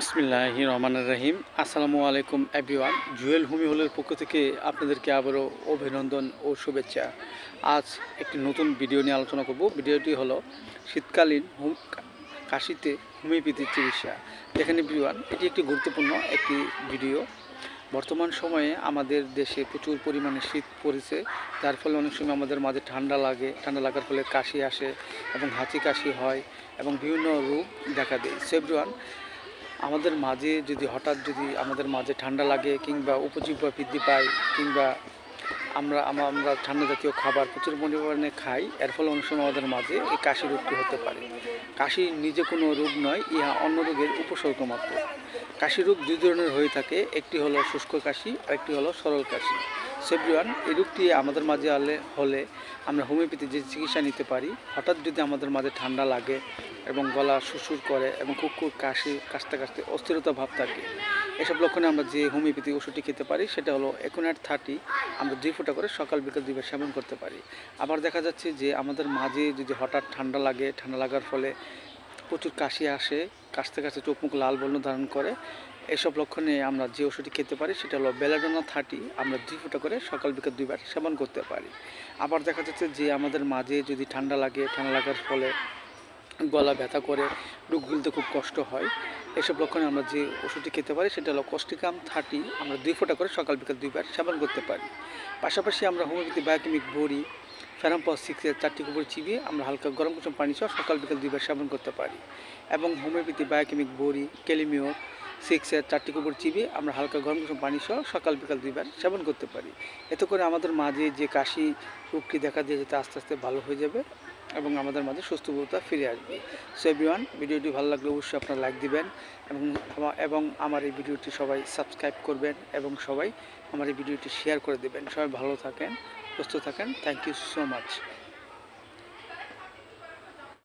বিসমিল্লাহ রহমান রাহিম। আসসালামু আলাইকুম এভরিওয়ান জুয়েল হুমি হলের পক্ষ থেকে আপনাদেরকে আবারও অভিনন্দন ও শুভেচ্ছা। আজ একটি নতুন ভিডিও নিয়ে আলোচনা করব। ভিডিওটি হলো শীতকালীন হুম, কাশিতে হোমিওপ্যাথি চিকিৎসা। যেখানে বিওয়ান এটি একটি গুরুত্বপূর্ণ একটি ভিডিও। বর্তমান সময়ে আমাদের দেশে প্রচুর পরিমাণে শীত পড়েছে। যার ফলে অনেক সময় আমাদের মাঝে ঠান্ডা লাগে। ঠান্ডা লাগার ফলে কাশি আসে এবং হাঁচি কাশি হয় এবং বিভিন্ন রোগ দেখা দেয়। সেভরিওয়ান আমাদের মাঝে যদি হঠাৎ যদি আমাদের মাঝে ঠান্ডা লাগে কিংবা উপজীব্য বৃদ্ধি পায় কিংবা আমরা আমা- আমরা ঠান্ডা জাতীয় খাবার প্রচুর পরিমাণে খাই। এর ফলে অনেক সময় আমাদের মাঝে এই কাশি রোগটি হতে পারে। কাশি নিজে কোনো রোগ নয়, ইহা অন্য রোগের উপসর্গ মাত্র। কাশি রোগ দুই ধরনের হয়ে থাকে, একটি হলো শুষ্ক কাশি আর একটি হলো সরল কাশি। সেভরিওয়ান এই রোগটি আমাদের মাঝে আলে, হলে আমরা হোমিওপ্যাথি যে চিকিৎসা নিতে পারি, হঠাৎ যদি আমাদের মাঝে ঠান্ডা লাগে এবং গলা সুসুর করে এবং খুব কাশি, কাশতে কাশতে অস্থিরতা ভাব থাকে এসব লক্ষণে আমরা যে হোমিওপ্যাথি ওষুধটি খেতে পারি, সেটা হলো একুনাট থার্টি, আমরা দুই ফোঁটা করে সকাল বিকাল দুইবার সেবন করতে পারি। আবার দেখা যাচ্ছে যে আমাদের মাঝে যদি হঠাৎ ঠান্ডা লাগে, ঠান্ডা লাগার ফলে প্রচুর কাশি আসে, কাশতে কাশতে চোখ মুখ লাল বর্ণ ধারণ করে, এসব লক্ষণে আমরা যে ওষুধটি খেতে পারি, সেটা হলো বেলাডোনা থার্টি, আমরা দুই ফোঁটা করে সকাল বিকাল দুইবার সেবন করতে পারি। আবার দেখা যাচ্ছে যে আমাদের মাঝে যদি ঠান্ডা লাগে, ঠান্ডা লাগার ফলে গলা ব্যথা করে ডুব গিলতে খুব কষ্ট হয়। এসব লক্ষণে আমরা যে ওষুধটি খেতে পারি সেটা হলো কস্টিকাম থার্টি আমরা দুই ফোঁটা করে সকাল বিকাল দুইবার সেবন করতে পারি। পাশাপাশি আমরা হোমিওপ্যাথি, বায়োকেমিক, বড়ি ফেরাম্পস সিক্সের চারটি কুপুর চিবিয়ে আমরা হালকা গরম কুসুম পানি সহ সকাল বিকাল দুইবার সেবন করতে পারি। এবং হোমিওপ্যাথি, বায়োকেমিক, বড়ি ক্যালিমিওর সিক্সের চারটি কুপুর চিবিয়ে আমরা হালকা গরম কুসুম পানি সহ সকাল বিকাল দুইবার সেবন করতে পারি। এতে করে আমাদের মাঝে যে কাশি রোগটি দেখা দিয়ে যেতে আস্তে আস্তে ভালো হয়ে যাবে। এবং আমাদের মাঝে সুস্থবতা ফিরে আসবে। সো এভরিওয়ান ভিডিওটি ভালো লাগলে অবশ্যই আপনারা লাইক দিবেন এবং এবং আমার এই ভিডিওটি সবাই সাবস্ক্রাইব করবেন এবং সবাই আমার এই ভিডিওটি শেয়ার করে দেবেন। সবাই ভালো থাকেন, সুস্থ থাকেন। Thank you so much